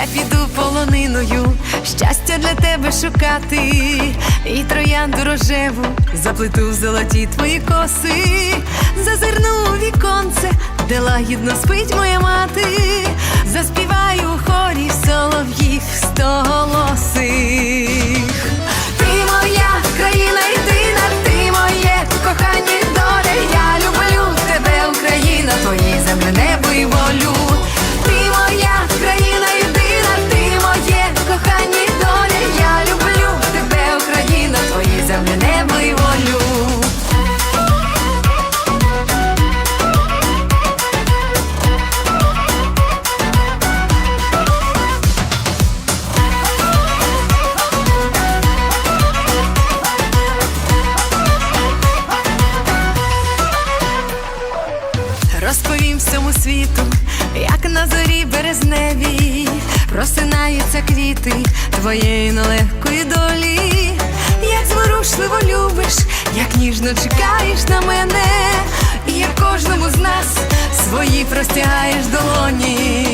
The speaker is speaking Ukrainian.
Я піду полониною, щастя для тебе шукати, і троянду рожеву заплету в золоті твої коси, зазирну віконце, де лагідно спить моя мати. Заспів Розповім всьому світу, як на зорі березневій просинаються квіти твоєї нелегкої долі, як зворушливо любиш, як ніжно чекаєш на мене, і як кожному з нас свої простягаєш долоні.